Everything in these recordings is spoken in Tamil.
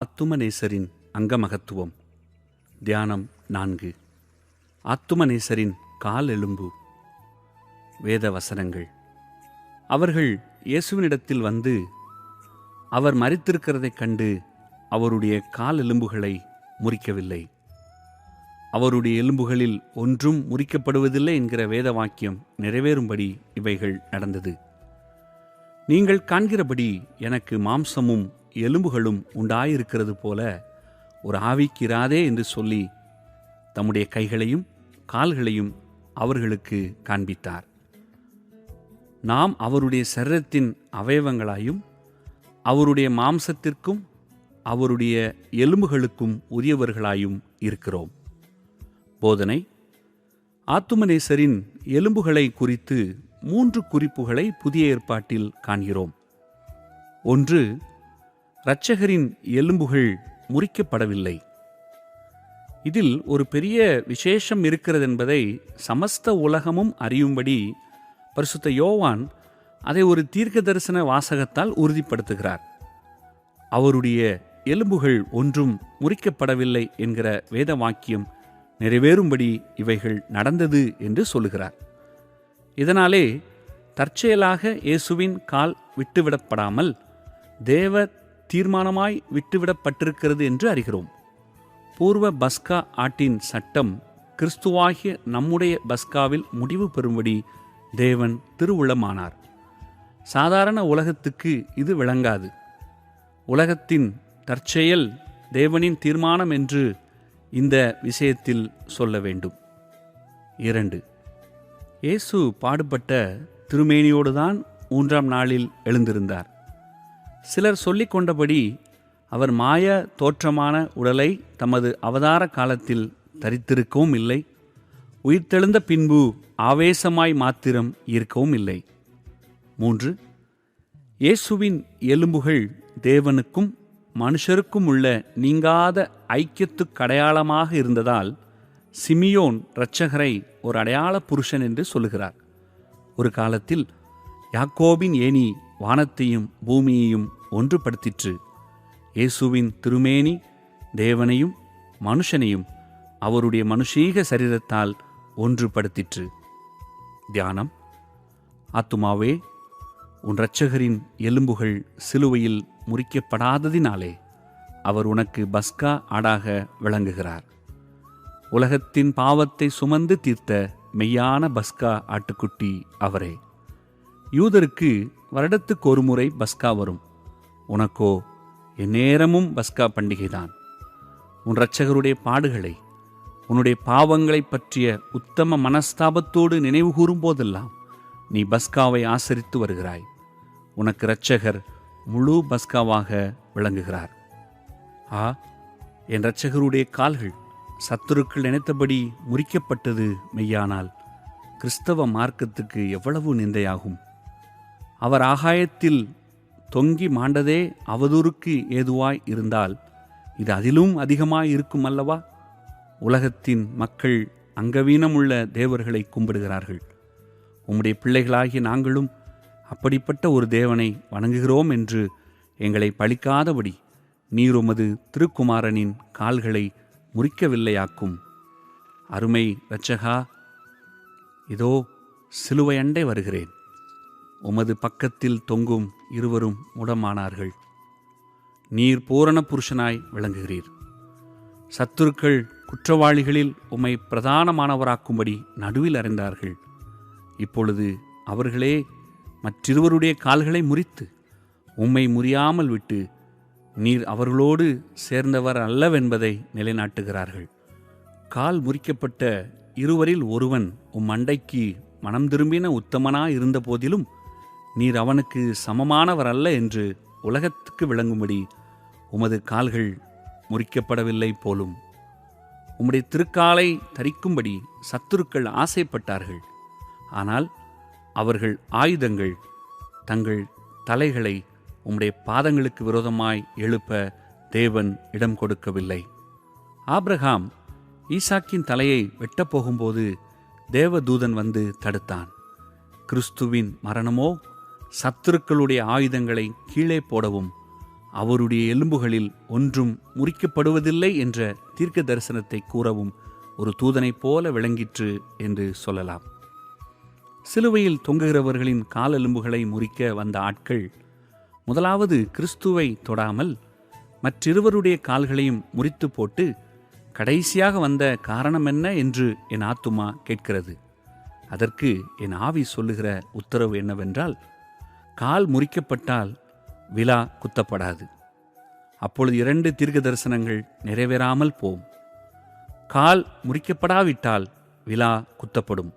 ஆத்துமநேசரின் அங்கமகத்துவம். தியானம் நான்கு. ஆத்துமநேசரின் கால் எலும்பு வேத வசனங்கள் அவர்கள் இயேசுவினிடத்தில் வந்து அவர் மறித்திருக்கிறதைக் கண்டு அவருடைய கால் எலும்புகளை முறிக்கவில்லை. அவருடைய எலும்புகளில் ஒன்றும் முறிக்கப்படுவதில்லை என்கிற வேத வாக்கியம் நிறைவேறும்படி இவைகள் நடந்தது. நீங்கள் காண்கிறபடி எனக்கு மாம்சமும் எலும்புகளும் உண்டாயிருக்கிறது போல ஒரு ஆவிக்கிறாதே என்று சொல்லி தம்முடைய கைகளையும் கால்களையும் அவர்களுக்கு காண்பித்தார். நாம் அவருடைய சரீரத்தின் அவயவங்களாயும் அவருடைய மாம்சத்திற்கும் அவருடைய எலும்புகளுக்கும் உரியவர்களாயும் இருக்கிறோம். போதனை ஆத்துமநேசரின் எலும்புகளை குறித்து மூன்று குறிப்புகளை புதிய ஏற்பாட்டில் காண்கிறோம். ஒன்று இரட்சகரின் எலும்புகள் முறிக்கப்படவில்லை. இதில் ஒரு பெரிய விசேஷம் இருக்கிறது என்பதை சமஸ்த உலகமும் அறியும்படி பரிசுத்த யோவான் அதை ஒரு தீர்க்க தரிசன வாசகத்தால் உறுதிப்படுத்துகிறார். அவருடைய எலும்புகள் ஒன்றும் முறிக்கப்படவில்லை என்கிற வேத வாக்கியம் நிறைவேறும்படி இவைகள் நடந்தது என்று சொல்லுகிறார். இதனாலே தற்செயலாக இயேசுவின் கால் விட்டுவிடப்படாமல் தேவ தீர்மானமாய் விட்டுவிடப்பட்டிருக்கிறது என்று அறிகிறோம். பூர்வ பஸ்கா ஆட்டின் சட்டம் கிறிஸ்துவாகிய நம்முடைய பஸ்காவில் முடிவு பெறும்படி தேவன் திருவுளமானார் சாதாரண உலகத்துக்கு இது விளங்காது. உலகத்தின் தற்செயல் தேவனின் தீர்மானம் என்று இந்த விஷயத்தில் சொல்ல வேண்டும். இரண்டு இயேசு பாடுபட்ட திருமேனியோடுதான் மூன்றாம் நாளில் எழுந்திருந்தார். சிலர் சொல்லிக் கொண்டபடி அவர் மாய தோற்றமான உடலை தமது அவதார காலத்தில் தரித்திருக்கவும் இல்லை. உயிர்த்தெழுந்த பின்பு ஆவேசமாய் மாத்திரம் இருக்கவும் இல்லை. மூன்று. இயேசுவின் எலும்புகள் தேவனுக்கும் மனுஷருக்கும் உள்ள நீங்காத ஐக்கியத்துக்கு அடையாளமாக இருந்ததால் சிமியோன் இரட்சகரை ஒரு அடையாள புருஷன் என்று சொல்லுகிறார். ஒரு காலத்தில் யாக்கோபின் ஏணி வானத்தையும் பூமியையும் ஒன்றுபடுத்திற்று. இயேசுவின் திருமேனி தேவனையும் மனுஷனையும் அவருடைய மனுஷீக சரீரத்தால் ஒன்றுபடுத்திற்று. தியானம். ஆத்துமாவே உன் இரட்சகரின் எலும்புகள் சிலுவையில் முறிக்கப்படாததினாலே அவர் உனக்கு பஸ்கா ஆடாக விளங்குகிறார். உலகத்தின் பாவத்தை சுமந்து தீர்த்த மெய்யான பஸ்கா ஆட்டுக்குட்டி அவரே. யூதருக்கு வருடத்துக்கு ஒரு முறை பஸ்கா வரும். உனக்கோ எந்நேரமும் பஸ்கா பண்டிகைதான். உன் இரட்சகருடைய பாடுகளை உன்னுடைய பாவங்களைப் பற்றிய உத்தம மனஸ்தாபத்தோடு நினைவு கூறும் போதெல்லாம் நீ பஸ்காவை ஆசரித்து வருகிறாய். உனக்கு இரட்சகர் முழு பஸ்காவாக விளங்குகிறார். ஆ என் இரட்சகருடைய கால்கள் சத்துருக்கள் நினைத்தபடி முறிக்கப்பட்டது மெய்யானால் கிறிஸ்தவ மார்க்கத்துக்கு எவ்வளவு நிந்தையாகும்? அவர் ஆகாயத்தில் தொங்கி மாண்டதே அவதூறுக்கு ஏதுவாய் இருந்தால் இது அதிலும் அதிகமாய் இருக்கும் அல்லவா உலகத்தின் மக்கள் அங்கவீனமுள்ள தேவர்களை கும்பிடுகிறார்கள். உம்முடைய பிள்ளைகளாகிய நாங்களும் அப்படிப்பட்ட ஒரு தேவனை வணங்குகிறோம் என்று எங்களை பழிக்காதபடி நீர் உமது திருக்குமாரனின் கால்களை முறிக்கவில்லையாக்கும். அருமை இரட்சகா இதோ சிலுவை அண்டை வருகிறேன். உமது பக்கத்தில் தொங்கும் இருவரும் முடமானார்கள் நீர் பூரண புருஷனாய் விளங்குகிறீர். சத்துருக்கள் குற்றவாளிகளில் உம்மை பிரதானமானவராக்கும்படி நடுவில் அறிந்தார்கள். இப்பொழுது அவர்களே மற்றிருவருடைய கால்களை முறித்து உம்மை முறியாமல் விட்டு நீர் அவர்களோடு சேர்ந்தவர் அல்லவென்பதை நிலைநாட்டுகிறார்கள். கால் முறிக்கப்பட்ட இருவரில் ஒருவன் உம் அண்டைக்கு மனம் திரும்பின உத்தமனா இருந்த போதிலும் நீர் அவனுக்கு சமமானவர் அல்ல என்று உலகத்துக்கு விளங்கும்படி உமது கால்கள் முறிக்கப்படவில்லை போலும். உம்முடைய திருக்காலை தரிக்கும்படி சத்துருக்கள் ஆசைப்பட்டார்கள். ஆனால் அவர்கள் ஆயுதங்கள் தங்கள் தலைகளை உம்முடைய பாதங்களுக்கு விரோதமாய் எழுப்ப தேவன் இடம் கொடுக்கவில்லை. ஆப்ரஹாம் ஈசாக்கின் தலையை வெட்டப் போகும்போது தேவதூதன் வந்து தடுத்தான். கிறிஸ்துவின் மரணமோ? சத்துருக்களுடைய ஆயுதங்களை கீழே போடவும் அவருடைய எலும்புகளில் ஒன்றும் முறிக்கப்படுவதில்லை என்ற தீர்க்க தரிசனத்தை கூறவும் ஒரு தூதனைப் போல விளங்கிற்று என்று சொல்லலாம். சிலுவையில் தொங்குகிறவர்களின் காலெலும்புகளை முறிக்க வந்த ஆட்கள் முதலாவது கிறிஸ்துவை தொடாமல் மற்றிருவருடைய கால்களையும் முறித்து போட்டு கடைசியாக வந்த காரணம் என்ன என்று என் ஆத்துமா கேட்கிறது. அதற்கு என் ஆவி சொல்லுகிற உத்தரவு என்னவென்றால் கால் முறிக்கப்பட்டால் விழா குத்தப்படாது. அப்பொழுது இரண்டு தீர்க்க தரிசனங்கள் நிறைவேறாமல் போம். கால் முறிக்கப்படாவிட்டால் விழா குத்தப்படும்.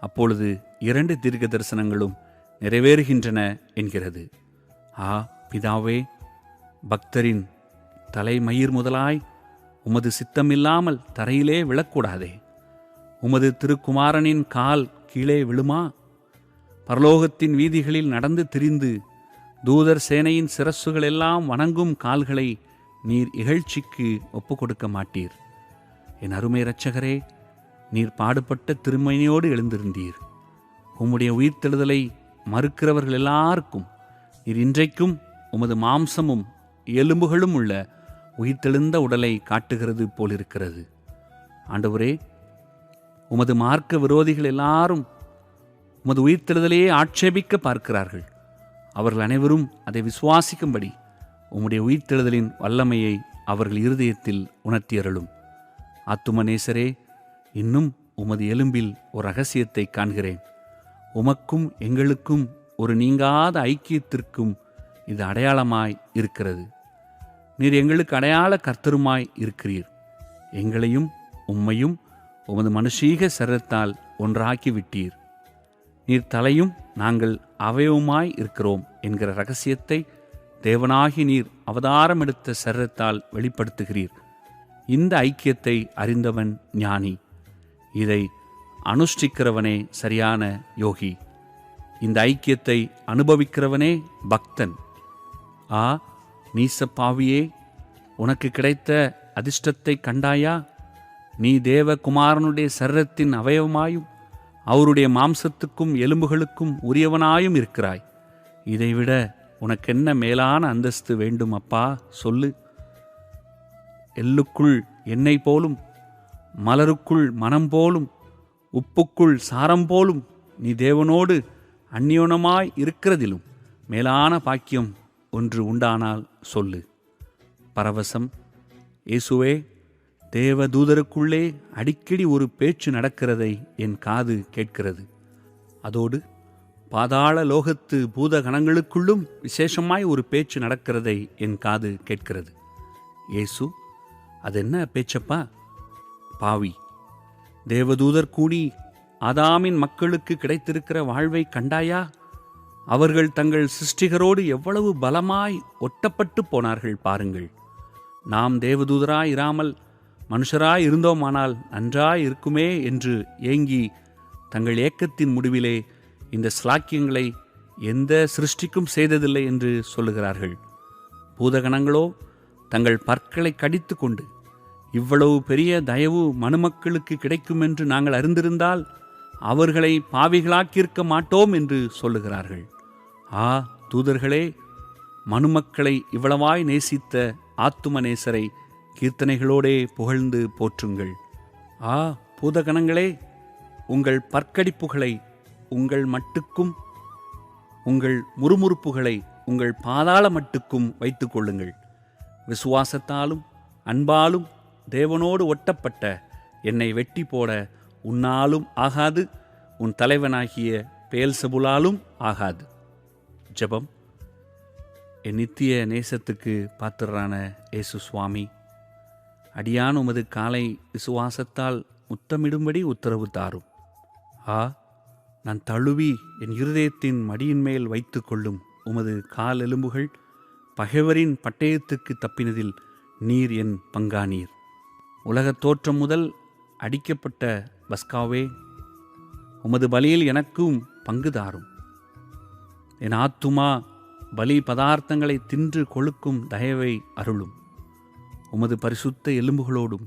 அப்பொழுது இரண்டு தீர்க்க தரிசனங்களும் நிறைவேறுகின்றன என்கிறது. ஆ பிதாவே பக்தரின் தலைமயிர் முதலாய் உமது சித்தமில்லாமல் தரையிலே விழக்கூடாதே. உமது திருக்குமாரனின் கால் கீழே விழுமா? பரலோகத்தின் வீதிகளில் நடந்து திரிந்து தூதர் சேனையின் சிரசுகள் எல்லாம் வணங்கும் கால்களை நீர் இகழ்ச்சிக்கு ஒப்பு கொடுக்க மாட்டீர். என் அருமை இரட்சகரே நீர் பாடுபட்ட திருமணியோடு எழுந்திருந்தீர். உம்முடைய உயிர்த்தெழுதலை மறுக்கிறவர்கள் எல்லாருக்கும் நீர் இன்றைக்கும் உமது மாம்சமும் எலும்புகளும் உள்ள உயிர்த்தெழுந்த உடலை காட்டுகிறது போலிருக்கிறது. ஆண்டவரே உமது மார்க்க விரோதிகள் எல்லாரும் உமது உயிர்த்தெழுதலையே ஆட்சேபிக்க பார்க்கிறார்கள். அவர்கள் அனைவரும் அதை விசுவாசிக்கும்படி உம்முடைய உயிர்த்தெழுதலின் வல்லமையை அவர்கள் இருதயத்தில் உணர்த்தியருளும். ஆத்துமநேசரே இன்னும் உமது எலும்பில் ஒரு ரகசியத்தை காண்கிறேன். உமக்கும் எங்களுக்கும் ஒரு நீங்காத ஐக்கியத்திற்கும் இது அடையாளமாய் இருக்கிறது. நீர் எங்களுக்கு அடையாள கர்த்தருமாய் இருக்கிறீர். எங்களையும் உம்மையும் உமது மனுஷீக சரத்தால் ஒன்றாக்கி விட்டீர் நீர் தலையும் நாங்கள் அவயவுமாய் இருக்கிறோம் என்கிற ரகசியத்தை தேவனாகி நீர் அவதாரம் எடுத்த சரத்தால் வெளிப்படுத்துகிறீர். இந்த ஐக்கியத்தை அறிந்தவன் ஞானி. இதை அனுஷ்டிக்கிறவனே சரியான யோகி. இந்த ஐக்கியத்தை அனுபவிக்கிறவனே பக்தன். ஆ நீசப்பாவியே உனக்கு கிடைத்த அதிர்ஷ்டத்தை கண்டாயா? நீ தேவகுமாரனுடைய சரத்தின் அவயவமாயும் அவருடைய மாம்சத்துக்கும் எலும்புகளுக்கும் உரியவனாயும் இருக்கிறாய். இதைவிட உனக்கென்ன மேலான அந்தஸ்து வேண்டும் அப்பா? சொல்லு. எள்ளுக்குள் எண்ணெய் போலும் மலருக்குள் மனம் போலும் உப்புக்குள் சாரம் போலும் நீ தேவனோடு அந்யோனமாய் இருக்கிறதிலும் மேலான பாக்கியம் ஒன்று உண்டானால் சொல்லு. பரவசம். இயேசுவே தேவதூதருக்குள்ளே அடிக்கடி ஒரு பேச்சு நடக்கிறதை என் காது கேட்கிறது. அதோடு பாதாள லோகத்து பூத கணங்களுக்குள்ளும் விசேஷமாய் ஒரு பேச்சு நடக்கிறதை என் காது கேட்கிறது. ஏசு அது என்ன பேச்சப்பா? பாவி தேவதூதர் கூடி ஆதாமின் மக்களுக்கு கிடைத்திருக்கிற வாழ்வை கண்டாயா? அவர்கள் தங்கள் சிருஷ்டிகரோடு எவ்வளவு பலமாய் ஒட்டப்பட்டு போனார்கள் பாருங்கள். நாம் தேவதூதராய் இராமல் மனுஷராய் இருந்தோமானால் நன்றாய் இருக்குமே என்று ஏங்கி தங்கள் ஏக்கத்தின் முடிவிலே இந்த ஸ்லாக்கியங்களை எந்த சிருஷ்டிக்கும் செய்ததில்லை என்று சொல்லுகிறார்கள். பூதகணங்களோ தங்கள் பற்களை கடித்து கொண்டு இவ்வளவு பெரிய தயவு மனுமக்களுக்கு கிடைக்கும் என்று நாங்கள் அறிந்திருந்தால் அவர்களை பாவிகளாக்கியிருக்க மாட்டோம் என்று சொல்லுகிறார்கள். ஆ தூதர்களே மனுமக்களை இவ்வளவாய் நேசித்த ஆத்துமநேசரை கீர்த்தனைகளோடே புகழ்ந்து போற்றுங்கள். ஆ பூதகணங்களே உங்கள் பற்கடிப்புகளை உங்கள் மட்டுக்கும் உங்கள் முறுமுறுப்புகளை உங்கள் பாதாள மட்டுக்கும் வைத்து கொள்ளுங்கள். விசுவாசத்தாலும் அன்பாலும் தேவனோடு ஒட்டப்பட்ட என்னை வெட்டி போட உன்னாலும் ஆகாது உன் தலைவனாகிய பேல்சபுலாலும் ஆகாது. ஜெபம். என் நித்திய நேசத்துக்கு பாத்திரான இயேசு சுவாமி. அடியான் உமது காலை விசுவாசத்தால் முத்தமிடும்படி உத்தரவு தாரும். ஆ நான் தழுவி என் இருதயத்தின் மடியின் மேல் வைத்து கொள்ளும் உமது கால் எலும்புகள் பகைவரின் பட்டயத்துக்கு தப்பினதில் நீர் என் பங்கானீர். உலகத் தோற்றம் முதல் அடிக்கப்பட்ட பஸ்காவே உமது பலியில் எனக்கும் பங்கு தாரும். என் ஆத்துமா பலி பதார்த்தங்களை தின்று கொழுக்கும் தயவை அருளும். உமது பரிசுத்த எலும்புகளோடும்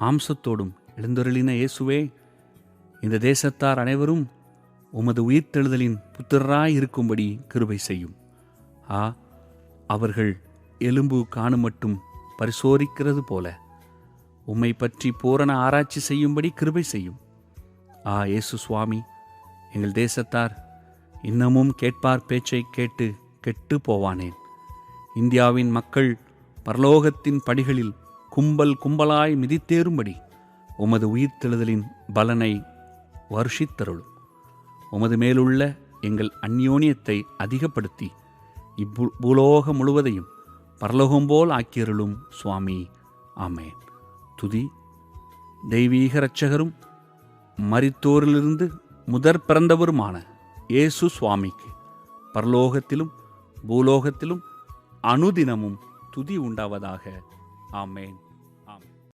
மாம்சத்தோடும் எழுந்தொருளின இயேசுவே இந்த தேசத்தார் அனைவரும் உமது உயிர்த்தெழுதலின் புத்திரராய் இருக்கும்படி கிருபை செய்யும். ஆ அவர்கள் எலும்பு காணுமட்டும் பரிசோதிக்கிறது போல உம்மை பற்றி பூரண ஆராய்ச்சி செய்யும்படி கிருபை செய்யும். ஆ இயேசு சுவாமி எங்கள் தேசத்தார் இன்னமும் கேட்பார் பேச்சை கேட்டு கெட்டு போவானேன். இந்தியாவின் மக்கள் பரலோகத்தின் படிகளில் கும்பல் கும்பலாய் மிதித்தேறும்படி உமது உயிர்த்தெழுதலின் பலனை வருஷித்தருளும். உமது மேலுள்ள எங்கள் அந்யோன்யத்தை அதிகப்படுத்தி இப்பூ பூலோகம் முழுவதையும் பரலோகம் போல் ஆக்கியருளும் சுவாமி. ஆமேன். துதி தெய்வீக இரட்சகரும் மரித்தோரிலிருந்து முதற் பிறந்தவருமான இயேசு சுவாமிக்கு. பரலோகத்திலும் பூலோகத்திலும் அனுதினமும் துதி உண்டாவதாக. ஆமேன்.